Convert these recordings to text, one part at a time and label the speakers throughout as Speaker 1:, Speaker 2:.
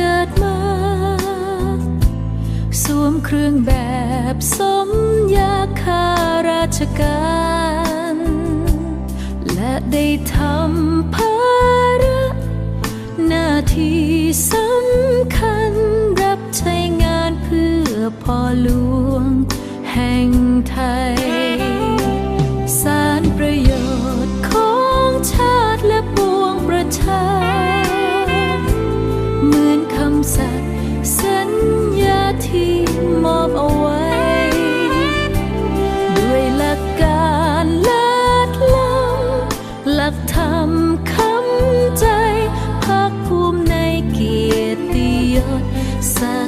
Speaker 1: เกิดมา สวมเครื่องแบบสมยาคาราชการ และได้ทำภาระหน้าที่สำคัญรับใช้งานเพื่อพ่อหลวง ที่มอบเอาไว้ ด้วยหลักการเลิศล้ำหลักธรรมคำใจภาคภูมิในเกียรติยศศักดิ์ศ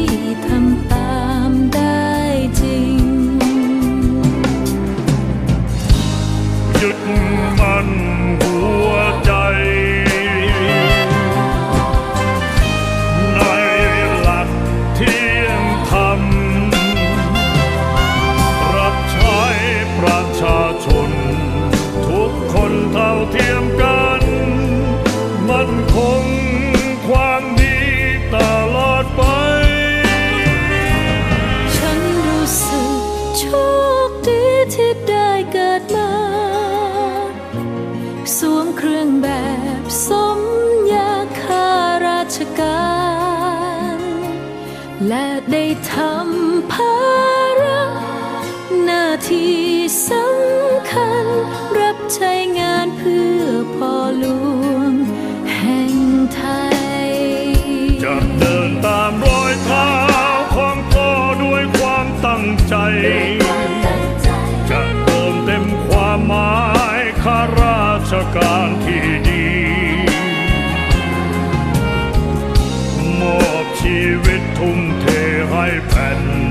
Speaker 2: วมเค
Speaker 1: รื่องแบบสมยาคาราชการ และได้ทำภาระหน้าที่สำคัญรับใช้
Speaker 2: ชการที่ดีมอบชีวิตทุ่มเทให้แผ่นดิน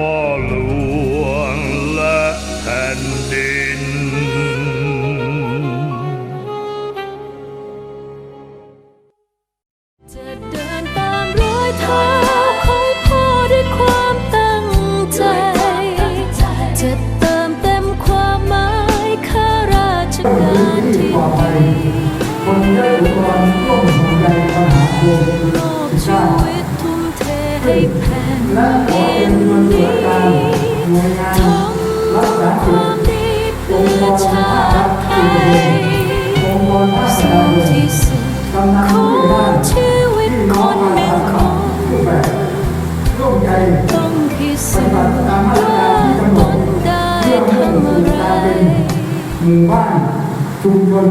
Speaker 2: พ่อหลวงและแผ่นดิน
Speaker 1: จะเดินตามรอยเท้าของพ่อด้วยความตั้งใจ จะเติมเต็มความหมายข้าราชการที่
Speaker 3: ปลอดภัยคนเยอะอุปกรณ์ร่วมห่วงใยปัญหาโควิด
Speaker 1: มอบชีวิตทุ่มเทให้แผ่น
Speaker 3: และขอ
Speaker 1: ดิ
Speaker 3: เป็น
Speaker 1: น
Speaker 3: น่วยงานรักษาสิท
Speaker 1: วาม
Speaker 3: ธิ์
Speaker 1: ดี
Speaker 3: องค์กรภาครั
Speaker 1: ติ
Speaker 3: ฐ
Speaker 1: ไท
Speaker 3: สี่
Speaker 1: ย
Speaker 3: องค์กรภาค
Speaker 1: สู
Speaker 3: ประชาชน
Speaker 1: ที่สุด
Speaker 3: กำลัง
Speaker 1: ขอ
Speaker 3: ช่วยได้
Speaker 1: งชีวิต
Speaker 3: พี่
Speaker 1: ค
Speaker 3: น้อง
Speaker 1: น
Speaker 3: อา
Speaker 1: หนึ่ง
Speaker 3: สา
Speaker 1: ค
Speaker 3: สมันครูแบบร่วมใจปฏิบัติตามมาตรการที่กำหนด
Speaker 1: นได้
Speaker 3: เพื่อให้
Speaker 1: ทำ
Speaker 3: สู่
Speaker 1: อะไร
Speaker 3: การเป็นหมู่บ้านชุมชน